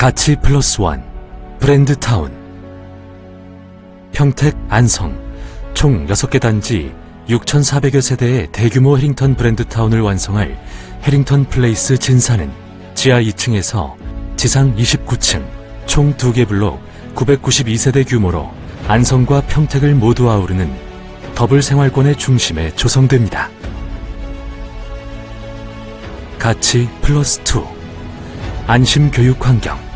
가치 플러스 원 브랜드 타운 평택 안성 총 6개 단지 6,400여 세대의 대규모 해링턴 브랜드 타운을 완성할 해링턴 플레이스 진사는 지하 2층에서 지상 29층 총 2개 블록 992세대 규모로 안성과 평택을 모두 아우르는 더블 생활권의 중심에 조성됩니다. 가치 플러스 2 안심 교육 환경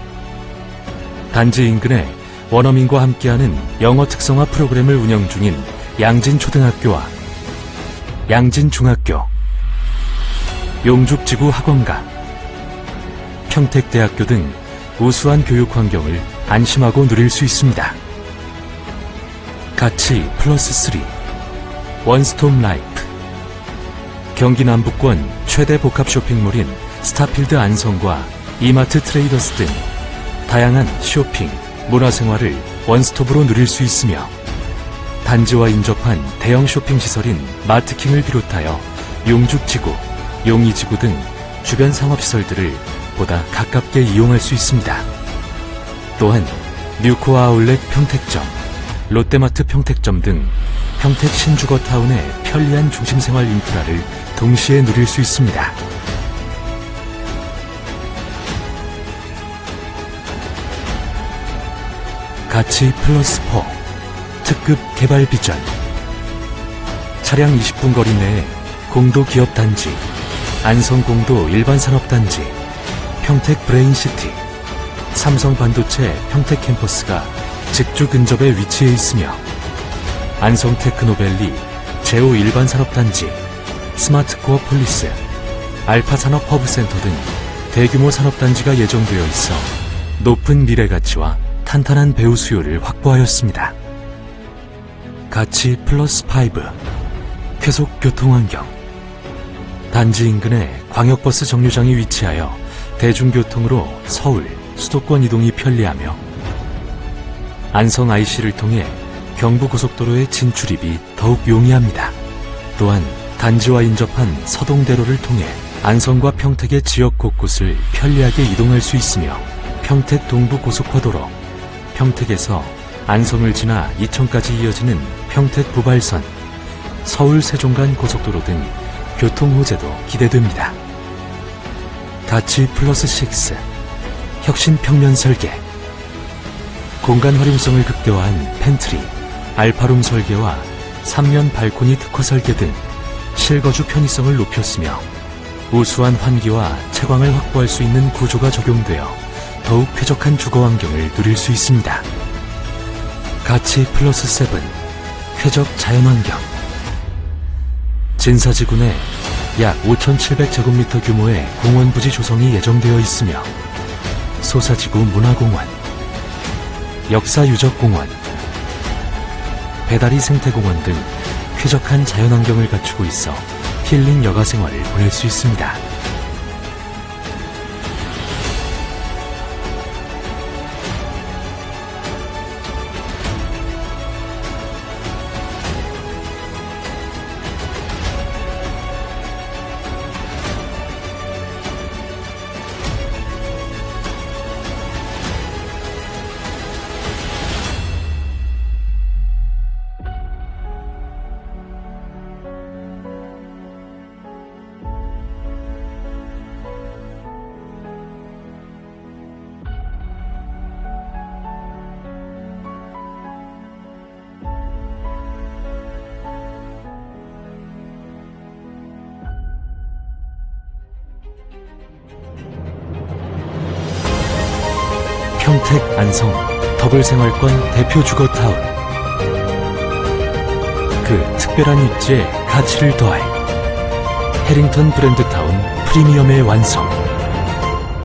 단지 인근에 원어민과 함께하는 영어 특성화 프로그램을 운영 중인 양진 초등학교와 양진 중학교 용죽지구 학원가 평택대학교 등 우수한 교육 환경을 안심하고 누릴 수 있습니다. 가치 플러스 3 원스톱 라이프 경기 남부권 최대 복합 쇼핑몰인 스타필드 안성과 이마트 트레이더스 등 다양한 쇼핑, 문화생활을 원스톱으로 누릴 수 있으며 단지와 인접한 대형 쇼핑 시설인 마트킹을 비롯하여 용죽지구, 용이지구 등 주변 상업시설들을 보다 가깝게 이용할 수 있습니다. 또한 뉴코아 아울렛 평택점, 롯데마트 평택점 등 평택 신주거 타운의 편리한 중심생활 인프라를 동시에 누릴 수 있습니다. 가치 플러스 4 특급 개발 비전. 차량 20분 거리 내에 공도 기업 단지 안성 공도 일반 산업 단지 평택 브레인시티 삼성 반도체 평택 캠퍼스가 직주 근접에 위치해 있으며 안성 테크노밸리 제오 일반 산업 단지 스마트 코어 폴리스 알파 산업 허브 센터 등 대규모 산업 단지가 예정되어 있어 높은 미래 가치와 탄탄한 배우 수요를 확보하였습니다. 가치 플러스 5 쾌속 교통 환경 단지 인근에 광역버스 정류장이 위치하여 대중교통으로 서울, 수도권 이동이 편리하며 안성 IC를 통해 경부고속도로의 진출입이 더욱 용이합니다. 또한 단지와 인접한 서동대로를 통해 안성과 평택의 지역 곳곳을 편리하게 이동할 수 있으며 평택 동부고속화도로, 평택에서 안성을 지나 이천까지 이어지는 평택 부발선, 서울 세종간 고속도로 등 교통 호재도 기대됩니다. 가치 플러스 6 혁신 평면 설계 공간 활용성을 극대화한 팬트리, 알파룸 설계와 3면 발코니 특화 설계 등 실거주 편의성을 높였으며 우수한 환기와 채광을 확보할 수 있는 구조가 적용되어 더욱 쾌적한 주거 환경을 누릴 수 있습니다. 가치 플러스 7 쾌적 자연환경 진사지구 내 약 5,700제곱미터 규모의 공원 부지 조성이 예정되어 있으며 소사지구 문화공원, 역사유적공원, 배다리 생태공원 등 쾌적한 자연환경을 갖추고 있어 힐링 여가 생활을 보낼 수 있습니다. 평택 안성 더블 생활권 대표 주거 타운 그 특별한 입지에 가치를 더할 해링턴 브랜드 타운 프리미엄의 완성